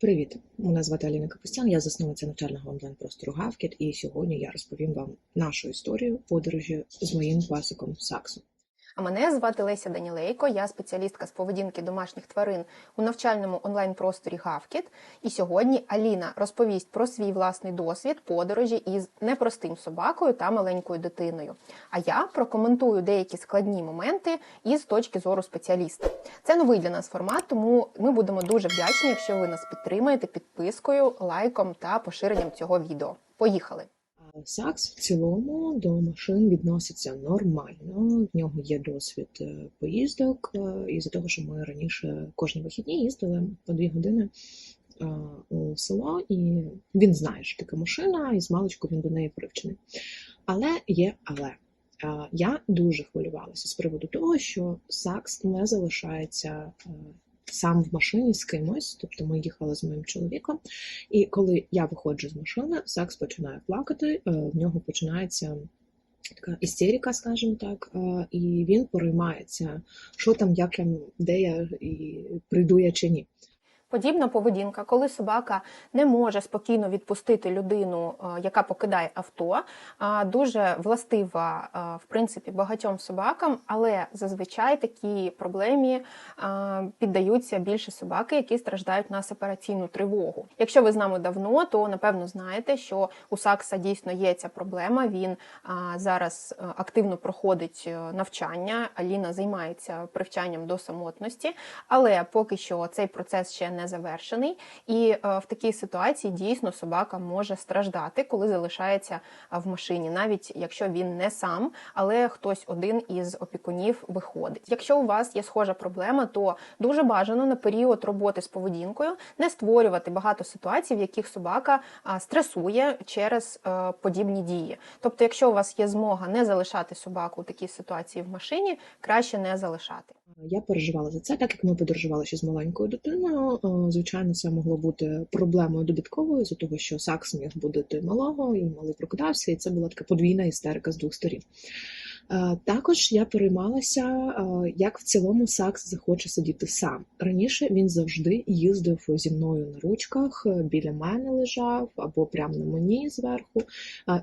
Привіт, мене звати Аліна Капустян, я засновниця навчального онлайн-простору Гавкіт, і сьогодні я розповім вам нашу історію подорожі з моїм пасиком Саксом. А мене звати Леся Данілейко, я спеціалістка з поведінки домашніх тварин у навчальному онлайн-просторі Гавкіт. І сьогодні Аліна розповість про свій власний досвід подорожі із непростим собакою та маленькою дитиною. А я прокоментую деякі складні моменти із точки зору спеціаліста. Це новий для нас формат, тому ми будемо дуже вдячні, якщо ви нас підтримаєте підпискою, лайком та поширенням цього відео. Поїхали! А Сакс в цілому до машин відноситься нормально. В нього є досвід е, поїздок, е, із-за того, що ми раніше кожні вихідні їздили по дві години е, у село, і він знає, що таке машина, і з маличку він до неї привчений. Але є але. Е, Я дуже хвилювалася з приводу того, що Сакс не залишається е, сам в машині з кимось, тобто ми їхали з моїм чоловіком, і коли я виходжу з машини, Сакс починає плакати, е, в нього починається така істерика, скажімо так, е, і він переймається, що там, як я, де я і прийду я чи ні. Подібна поведінка, коли собака не може спокійно відпустити людину, е, яка покидає авто, е, дуже властива е, в принципі багатьом собакам, але зазвичай такі проблемі піддаються більше собаки, які страждають на сепараційну тривогу. Якщо ви з нами давно, то напевно знаєте, що у Сакса дійсно є ця проблема. Він зараз активно проходить навчання. Аліна займається привчанням до самотності, але поки що цей процес ще не завершений, і е, в такій ситуації дійсно собака може страждати, коли залишається е, в машині, навіть якщо він не сам, але хтось один із опікунів виходить. Якщо у вас є схожа проблема, то дуже бажано на період роботи з поведінкою не створювати багато ситуацій, в яких собака е, стресує через подібні дії. Тобто, якщо у вас є змога не залишати собаку у такій ситуації в машині, краще не залишати. Я переживала за це, так як ми подорожували ще з маленькою дитиною. Звичайно, це могло бути проблемою додатковою, з того, що Сакс міг будити малого, і малий прокидався, і це була така подвійна істерика з двох сторін. Е, Також я переймалася, е, як в цілому Сакс захоче сидіти сам. Раніше він завжди їздив зі мною на ручках, е, біля мене лежав або прямо на мені зверху,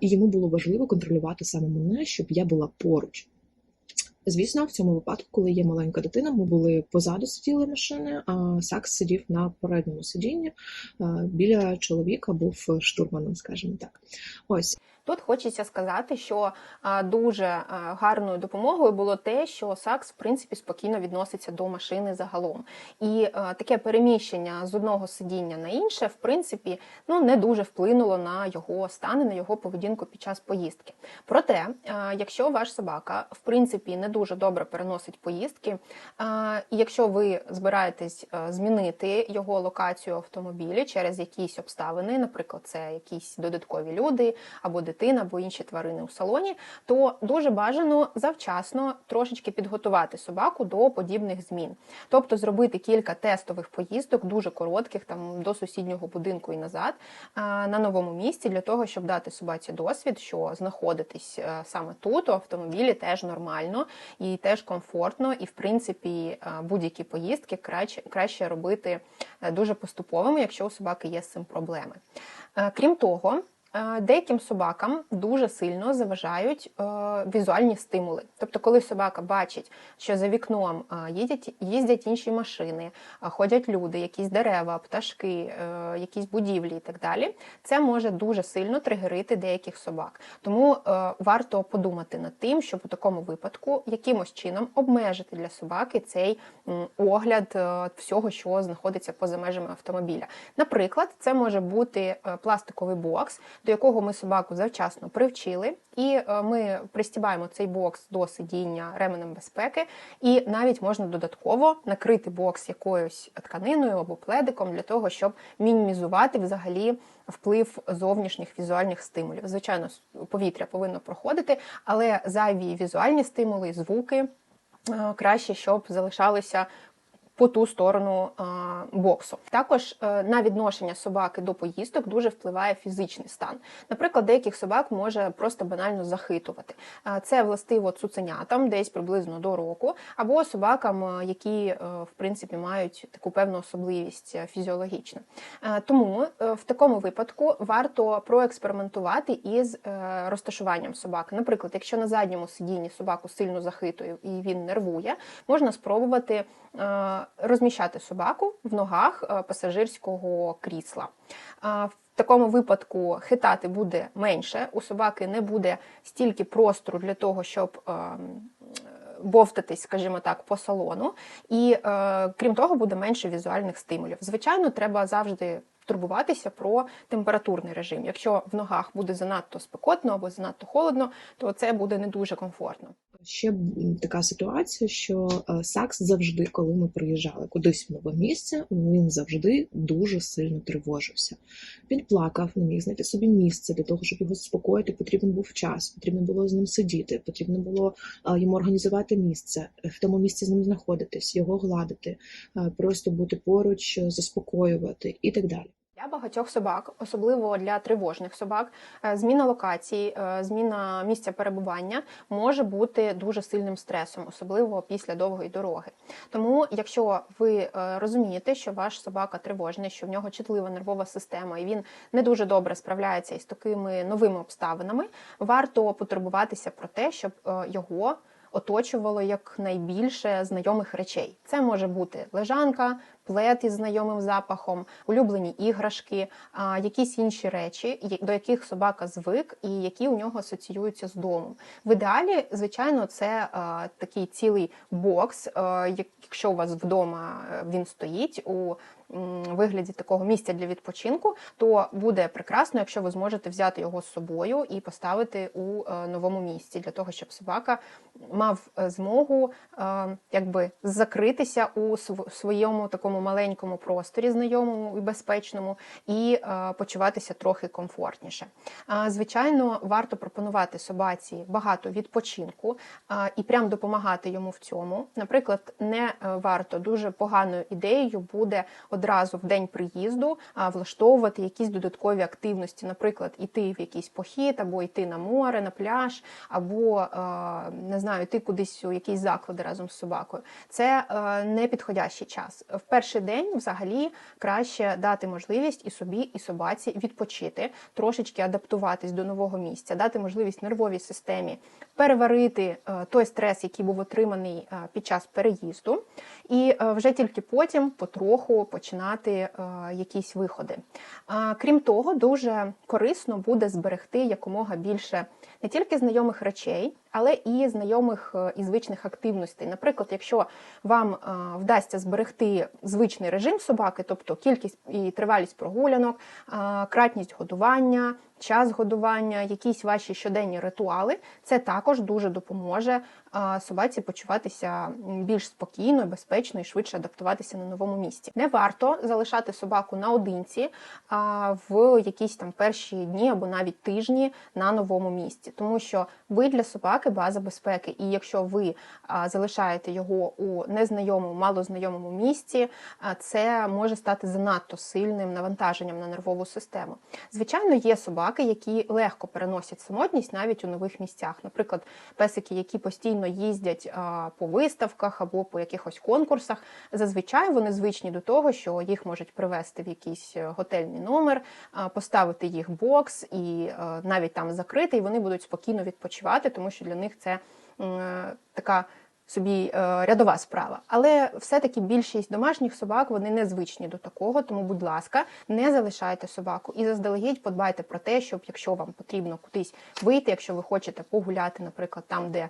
і йому було важливо контролювати саме мене, щоб я була поруч. Звісно, в цьому випадку, коли є маленька дитина, ми були позаду сиділи машини, а Сакс сидів на передньому сидінні біля чоловіка, був штурманом, скажімо так. Ось Тут хочеться сказати, що дуже гарною допомогою було те, що Сакс в принципі спокійно відноситься до машини загалом. І таке переміщення з одного сидіння на інше, в принципі, ну не дуже вплинуло на його стан і на його поведінку під час поїздки. Проте, якщо ваш собака в принципі не дуже добре переносить поїздки, і якщо ви збираєтесь змінити його локацію автомобілі через якісь обставини, наприклад, це якісь додаткові люди або дитина, або інші тварини у салоні, то дуже бажано завчасно трошечки підготувати собаку до подібних змін. Тобто зробити кілька тестових поїздок, дуже коротких, там до сусіднього будинку і назад, на новому місці, для того, щоб дати собаці досвід, що знаходитись е, саме тут, у автомобілі, теж нормально і теж комфортно, і в принципі е, будь-які поїздки краще, краще робити е, дуже поступовими, якщо у собаки є з цим проблеми. Крім того, деяким собакам дуже сильно заважають е, візуальні стимули. Тобто, коли собака бачить, що за вікном е, їздять, їздять інші машини, е, ходять люди, якісь дерева, пташки, е, якісь будівлі і так далі, це може дуже сильно тригерити деяких собак. Тому е, варто подумати над тим, щоб у такому випадку якимось чином обмежити для собаки цей огляд е, всього, що знаходиться поза межами автомобіля. Наприклад, це може бути е, пластиковий бокс, до якого ми собаку завчасно привчили, і е, ми пристібаємо цей бокс до сидіння ременем безпеки, і навіть можна додатково накрити бокс якоюсь тканиною або пледиком для того, щоб мінімізувати взагалі вплив зовнішніх візуальних стимулів. Звичайно, повітря повинно проходити, але зайві візуальні стимули, звуки е, краще, щоб залишалися по ту сторону боксу. Також е, на відношення собаки до поїздок дуже впливає фізичний стан. Наприклад, деяких собак може просто банально захитувати. Це властиво цуценятам, десь приблизно до року, або собакам, е, які е, в принципі мають таку певну особливість фізіологічну. Тому в такому випадку варто проекспериментувати із розташуванням собаки. Наприклад, якщо на задньому сидінні собаку сильно захитує і він нервує, можна спробувати розміщати собаку в ногах е, пасажирського крісла. В такому випадку хитати буде менше, у собаки не буде стільки простору для того, щоб ем, бовтатись, скажімо так, по салону, і е, крім того, буде менше візуальних стимулів. Звичайно, треба завжди турбуватися про температурний режим. Якщо в ногах буде занадто спекотно або занадто холодно, то це буде не дуже комфортно. Ще така ситуація, що е, Сакс завжди, коли ми приїжджали кудись в нове місце, він завжди дуже сильно тривожився. Він плакав, не міг знайти собі місце для того, щоб його заспокоїти. Потрібен був час, потрібно було з ним сидіти, потрібно було е, йому організувати місце, в тому місці з ним знаходитись, його гладити, е, просто бути поруч, е, заспокоювати і так далі. Для багатьох собак, особливо для тривожних собак, е, зміна локації, е, зміна місця перебування може бути дуже сильним стресом, особливо після довгої дороги. Тому, якщо ви е, розумієте, що ваш собака тривожний, що в нього чутлива нервова система, і він не дуже добре справляється із такими новими обставинами, варто потурбуватися про те, щоб його оточувало якнайбільше знайомих речей. Це може бути лежанка, плед із знайомим запахом, улюблені іграшки, якісь інші речі, до яких собака звик і які у нього асоціюються з домом. В ідеалі, звичайно, це такий цілий бокс. Якщо у вас вдома е, він стоїть у вигляді такого місця для відпочинку, то буде прекрасно, якщо ви зможете взяти його з собою і поставити у е, новому місці, для того, щоб собака мав е, змогу е, якби закритися у своєму такому маленькому просторі, знайомому і безпечному, і е, почуватися трохи комфортніше. Звичайно, варто пропонувати собаці багато відпочинку і прям допомагати йому в цьому. Наприклад, не варто дуже поганою ідеєю буде одразу в день приїзду влаштовувати якісь додаткові активності, наприклад, іти в якийсь похід, або йти на море, на пляж, або не знаю, йти кудись у якісь заклади разом з собакою. Це е, не підходящий час. В перший день взагалі краще дати можливість і собі, і собаці відпочити, трошечки адаптуватись до нового місця, дати можливість нервовій системі переварити е, той стрес, який був отриманий е, під час переїзду, і е, вже тільки потім потроху починати е, якісь виходи. А, Крім того, дуже корисно буде зберегти якомога більше не тільки знайомих речей, але і знайомих е, і звичних активностей. Наприклад, якщо вам е, вдасться зберегти звичний режим собаки, тобто кількість і тривалість прогулянок, е, кратність годування, час годування, якісь ваші щоденні ритуали, це також дуже допоможе собаці почуватися більш спокійно, безпечно і швидше адаптуватися на новому місці. Не варто залишати собаку наодинці в якісь там перші дні або навіть тижні на новому місці, тому що ви для собаки база безпеки, і якщо ви залишаєте його у незнайомому, малознайомому місці, це може стати занадто сильним навантаженням на нервову систему. Звичайно, є собаки, які легко переносять самотність навіть у нових місцях. Наприклад, песики, які постійно їздять по виставках або по якихось конкурсах, зазвичай вони звичні до того, що їх можуть привезти в якийсь е, готельний номер, поставити їх бокс і е, навіть там закрити, і вони будуть спокійно відпочивати, тому що для них це е, така. Собі е, рядова справа, але все-таки більшість домашніх собак вони не звичні до такого. Тому, будь ласка, не залишайте собаку і заздалегідь подбайте про те, щоб якщо вам потрібно кудись вийти, якщо ви хочете погуляти, наприклад, там, де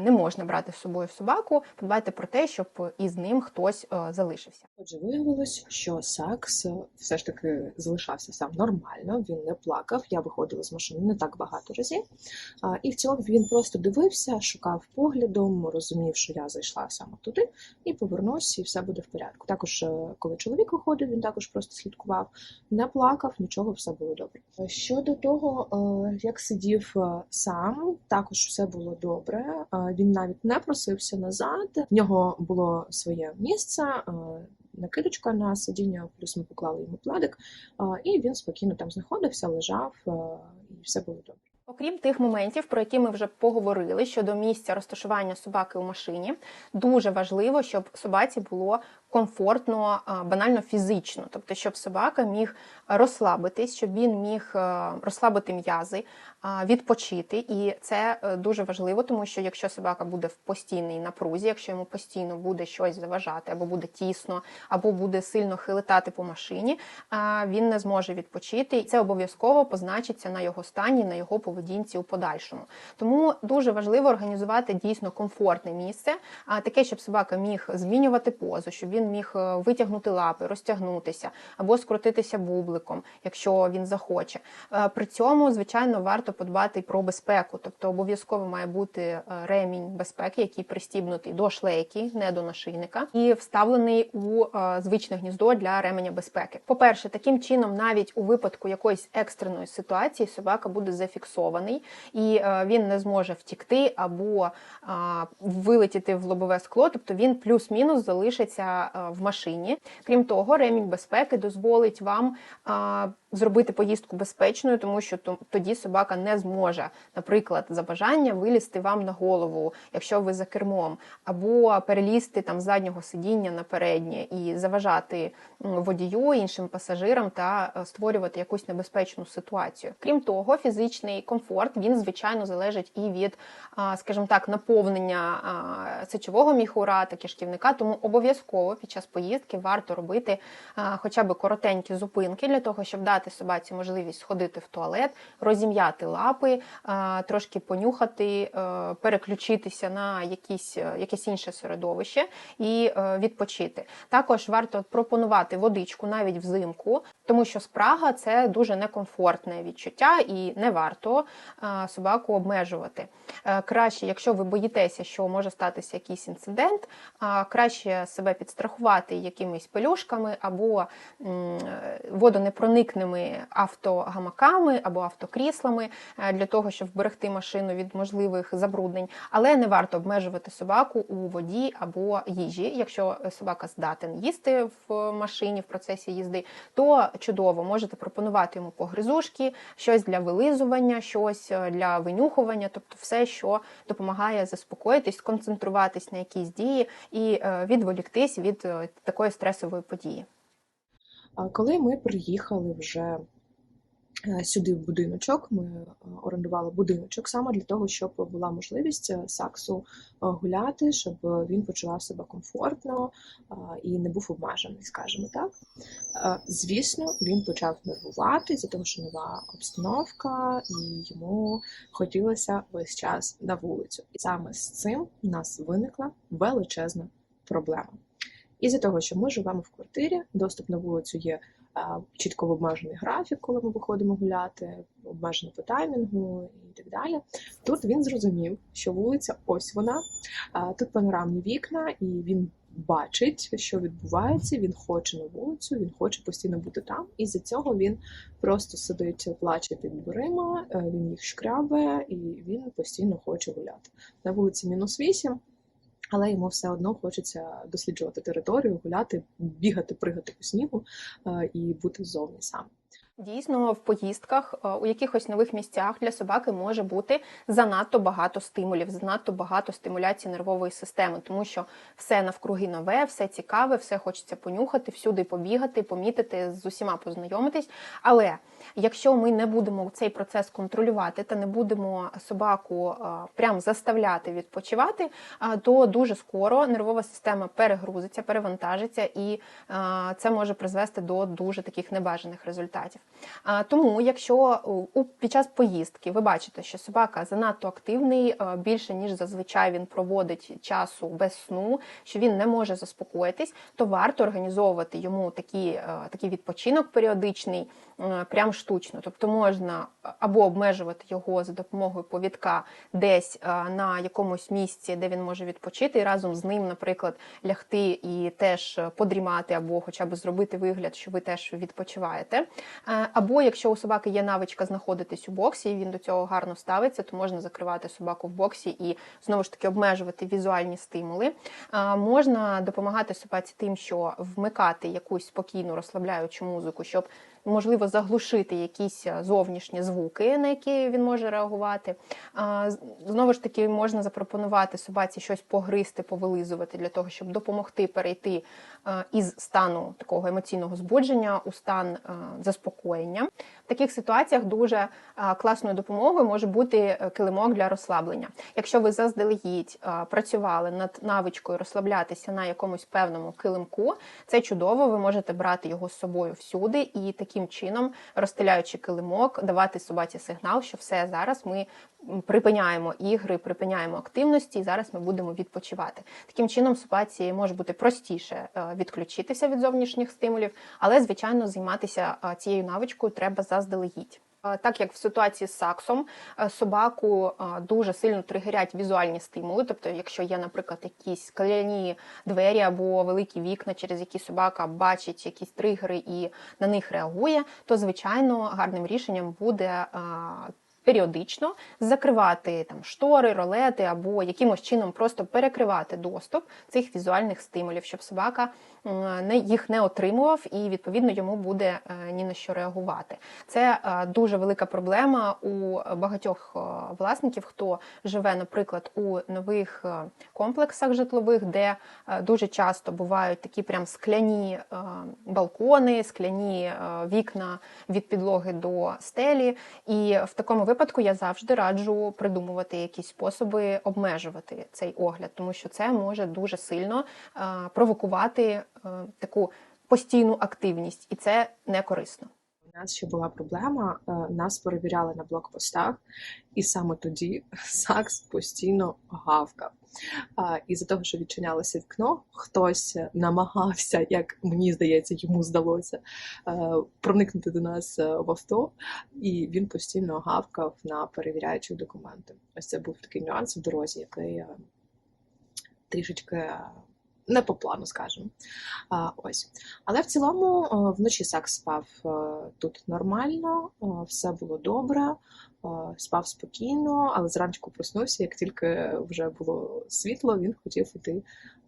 не можна брати з собою собаку, подбайте про те, щоб із ним хтось е, залишився. Отже, виявилось, що Сакс е, все ж таки залишався сам нормально, він не плакав. Я виходила з машини не так багато разів. І в цілому він просто дивився, шукав поглядом, розумів, що я зайшла саме туди, і повернусь, і все буде в порядку. Також, е, коли чоловік виходив, він також просто слідкував, не плакав, нічого, все було добре. Щодо того, е, як сидів е, сам, також все було добре. Він навіть не просився назад. В нього було своє місце. Накидочка на сидіння, плюс ми поклали йому пледик, і він спокійно там знаходився, лежав, і все було добре. Окрім тих моментів, про які ми вже поговорили щодо місця розташування собаки у машині, дуже важливо, щоб собаці було комфортно, банально фізично, тобто, щоб собака міг розслабитись, щоб він міг розслабити м'язи, відпочити. І це е, дуже важливо, тому що якщо собака буде в постійній напрузі, якщо йому постійно буде щось заважати, або буде тісно, або буде сильно хилитати по машині, він не зможе відпочити, і це обов'язково позначиться на його стані, на його поведінці у подальшому. Тому дуже важливо організувати дійсно комфортне місце, таке, щоб собака міг змінювати позу, щоб він міг е, витягнути лапи, розтягнутися або скрутитися бубликом, якщо він захоче. Е, при цьому, звичайно, варто подбати про безпеку, тобто обов'язково має бути е, ремінь безпеки, який пристібнутий до шлейки, не до нашийника, і вставлений у звичне гніздо для ременя безпеки. По-перше, таким чином, навіть у випадку якоїсь екстреної ситуації, собака буде зафіксований і він не зможе втікти або вилетіти в лобове скло, тобто він плюс-мінус залишиться в машині. Крім того, ремінь безпеки дозволить вам зробити поїздку безпечною, тому що тоді собака не зможе, наприклад, за бажання вилізти вам на голову, якщо ви за кермом, або перелізти там з заднього сидіння на переднє і заважати водію іншим пасажирам та е, створювати якусь небезпечну ситуацію. Крім того, фізичний комфорт він звичайно залежить і від, скажімо так, наповнення сечового міхура та кишківника, тому обов'язково під час поїздки варто робити хоча б коротенькі зупинки для того, щоб дати собаці можливість сходити в туалет, розім'яти лапи, трошки понюхати, е, переключитися на якісь, е, якесь інше середовище і е, відпочити. Також варто пропонувати водичку навіть взимку, тому що спрага це дуже некомфортне відчуття і не варто собаку обмежувати. Краще, якщо ви боїтеся, що може статися якийсь інцидент, краще себе підстрахувати якимись пелюшками або водонепроникними автогамаками або автокріслами е, для того, щоб вберегти машину від можливих забруднень, але не варто обмежувати собаку у воді або їжі. Якщо собака здатен їсти в машині в процесі їзди, то чудово можете пропонувати йому погризушки, щось для вилизування, щось е, для винюхування, тобто все, що допомагає заспокоїтись, сконцентруватись на якійсь дії і е, відволіктись від такої стресової події. Коли ми приїхали вже е, сюди в будиночок, ми е, орендували будиночок саме для того, щоб була можливість е, саксу гуляти, щоб він почував себе комфортно і не був обмежений, скажімо так. Звісно, він почав нервувати за того, що нова обстановка, і йому хотілося весь час на вулицю. І саме з цим у нас виникла величезна проблема. Із-за того, що ми живемо в квартирі, доступ на вулицю є чітко обмежений графік, коли ми виходимо гуляти, обмежено по таймінгу і так далі. Тут він зрозумів, що вулиця ось вона, тут панорамні вікна, і він бачить, що відбувається. Він хоче на вулицю, він хоче постійно бути там. І за цього він просто сидить, плаче під дверима, е, він їх шкрябе, і він постійно хоче гуляти. На вулиці мінус вісім але йому все одно хочеться досліджувати територію, гуляти, бігати, пригати по снігу е, і бути ззовні сам. Дійсно, в поїздках е, у якихось нових місцях для собаки може бути занадто багато стимулів, занадто багато стимуляції нервової системи, тому що все навкруги нове, все цікаве, все хочеться понюхати, всюди побігати, помітити, з усіма познайомитись. Але якщо ми не будемо цей процес контролювати та не будемо собаку е, прям заставляти відпочивати, е, то дуже скоро нервова система перегрузиться, перевантажиться, і це може призвести до дуже таких небажаних результатів. Тому, якщо під час поїздки ви бачите, що собака занадто активний, більше ніж зазвичай він проводить часу без сну, що він не може заспокоїтись, то варто організовувати йому такий, такий відпочинок періодичний, прям штучно, тобто можна або обмежувати його за допомогою повідка десь е, на якомусь місці, де він може відпочити, і разом з ним, наприклад, лягти і теж подрімати, або хоча б зробити вигляд, що ви теж відпочиваєте. Е, Або якщо у собаки є навичка знаходитись у боксі, і він до цього гарно ставиться, то можна закривати собаку в боксі і знову ж таки обмежувати візуальні стимули. Е, Можна допомагати собаці тим, що вмикати якусь спокійну розслабляючу музику, щоб можливо заглушити якісь е, зовнішні звуки, на які він може реагувати. Знову ж таки, можна запропонувати собаці щось погризти, повилизувати для того, щоб допомогти перейти е, із стану такого емоційного збудження у стан е, заспокоєння. Таких ситуаціях дуже класною допомогою може бути е, килимок для розслаблення. Якщо ви заздалегідь працювали над навичкою розслаблятися на якомусь певному килимку, це чудово. Ви можете брати його з собою всюди і таким чином, розстеляючи килимок, давати собаці сигнал, що все зараз ми припиняємо ігри, припиняємо активності, і зараз ми будемо відпочивати. Таким чином, собаці може бути простіше е, відключитися від зовнішніх стимулів, але звичайно займатися е, цією навичкою треба заздалегідь. Е, Так як в ситуації з саксом собаку дуже сильно тригерять візуальні стимули, тобто, якщо є, наприклад, якісь скляні двері або великі вікна, через які собака бачить якісь тригери і на них реагує, то звичайно гарним рішенням буде. Періодично закривати там штори, ролети або якимось чином просто перекривати доступ цих візуальних стимулів, щоб собака не їх не отримував, і відповідно йому буде е, ні на що реагувати. Це е, дуже велика проблема у багатьох е, власників, хто живе, наприклад, у нових комплексах житлових, де дуже часто бувають такі прям скляні балкони, скляні вікна від підлоги до стелі. І в такому випадку я завжди раджу придумувати якісь способи обмежувати цей огляд, тому що це може дуже сильно е, провокувати е, таку постійну активність, і це не корисно. У нас ще була проблема, е, нас перевіряли на блокпостах, і саме тоді Сакс постійно гавкав. І за того, що відчинялося вікно, хтось намагався, як мені здається, йому здалося, е, проникнути до нас е, в авто, і він постійно гавкав на перевіряючі документи. Ось це був такий нюанс в дорозі, який е, трішечки е, не по плану, скажімо. Ось. Але в цілому е, вночі Сакс спав е, тут нормально, е, все було добре, спав спокійно, але зранку проснувся, як тільки вже було світло, він хотів іти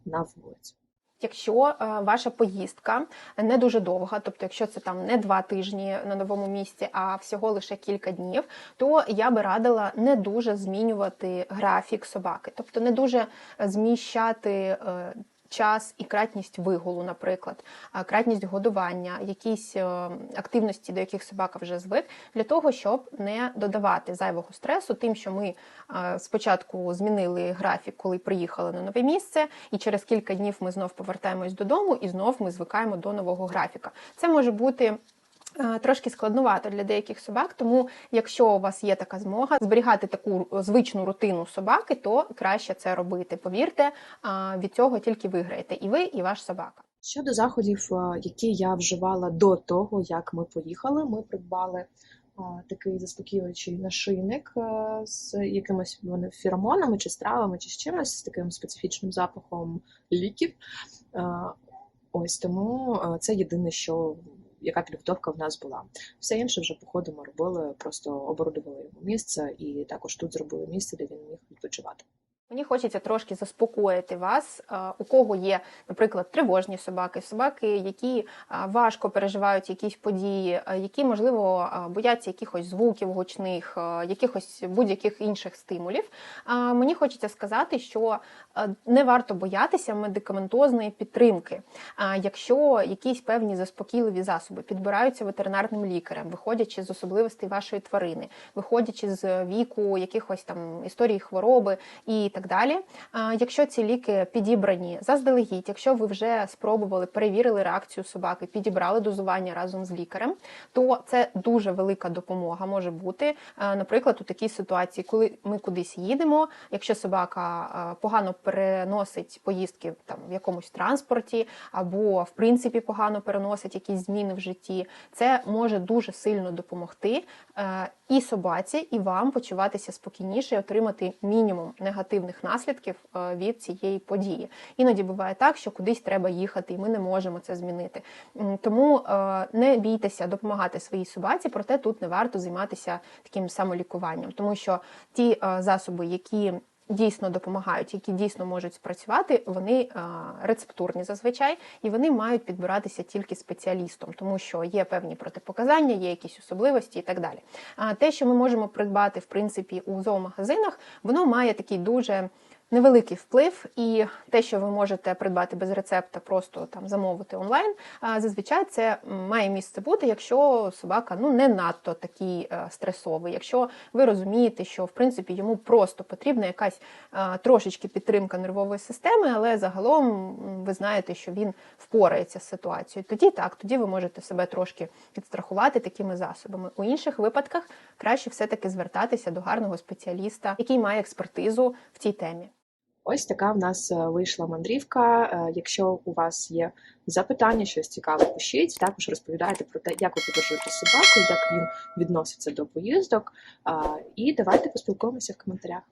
на вулицю. Якщо ваша поїздка не дуже довга, тобто якщо це там не два тижні на новому місці, а всього лише кілька днів, то я би радила не дуже змінювати графік собаки, тобто не дуже зміщати. Час і кратність вигулу, наприклад, кратність годування, якісь е, активності, до яких собака вже звик, для того, щоб не додавати зайвого стресу, тим, що ми спочатку змінили графік, коли приїхали на нове місце, і через кілька днів ми знов повертаємось додому, і знов ми звикаємо до нового графіка. Це може бути. Е, Трошки складнувато для деяких собак, тому якщо у вас є така змога зберігати таку звичну рутину собаки, то краще це робити. Повірте, від цього тільки виграєте і ви, і ваш собака. Щодо заходів, е, які я вживала до того, як ми поїхали, ми придбали е, такий заспокоюючий нашийник е, з якимись вони феромонами чи стравами, чи з чимось, з таким специфічним запахом ліків. Е, Ось тому е, це єдине, що яка підготовка в нас була. Все інше вже по ходу ми робили, просто оборудували йому місце і також тут зробили місце, де він міг відпочивати. Мені хочеться трошки заспокоїти вас, е, у кого є, наприклад, тривожні собаки, собаки, які е, важко переживають якісь події, е, які, можливо, бояться якихось звуків гучних, якихось будь-яких інших стимулів. Мені хочеться сказати, що не варто боятися медикаментозної підтримки. Якщо якісь певні заспокійливі засоби підбираються ветеринарним лікарем, виходячи з особливостей вашої тварини, виходячи з віку якихось там історій хвороби і так далі. Якщо ці ліки підібрані заздалегідь, якщо ви вже спробували, перевірили реакцію собаки, підібрали дозування разом з лікарем, то це дуже велика допомога може бути. Е, Наприклад, у такій ситуації, коли ми кудись їдемо, якщо собака е, погано переносить поїздки там в якомусь транспорті, або в принципі погано переносить якісь зміни в житті, це може дуже сильно допомогти е, і собаці, і вам почуватися спокійніше, і отримати мінімум негативних наслідків е, від цієї події. Іноді буває так, що кудись треба їхати, і ми не можемо це змінити. Тому е, не бійтеся допомагати своїй собаці, проте тут не варто займатися таким самолікуванням, тому що ті засоби, які Дійсно допомагають, які дійсно можуть спрацювати, вони е, рецептурні зазвичай, і вони мають підбиратися тільки спеціалістом, тому що є певні протипоказання, є якісь особливості і так далі. А те, що ми можемо придбати в принципі у зоомагазинах, воно має такий дуже невеликий вплив, і те, що ви можете придбати без рецепта, просто там замовити онлайн, зазвичай це має місце бути, якщо собака ну не надто такий е, стресовий. Якщо ви розумієте, що в принципі йому просто потрібна якась трошечки підтримка нервової системи, але загалом ви знаєте, що він впорається з ситуацією. Тоді так, тоді ви можете себе трошки підстрахувати такими засобами. У інших випадках краще все-таки звертатися до гарного спеціаліста, який має експертизу в цій темі. Ось така в нас е, вийшла мандрівка. Е, Якщо у вас є запитання, щось цікаве, пишіть. Також розповідайте про те, як ви подорожуєте собаку, як він відноситься до поїздок. І давайте поспілкуємося в коментарях.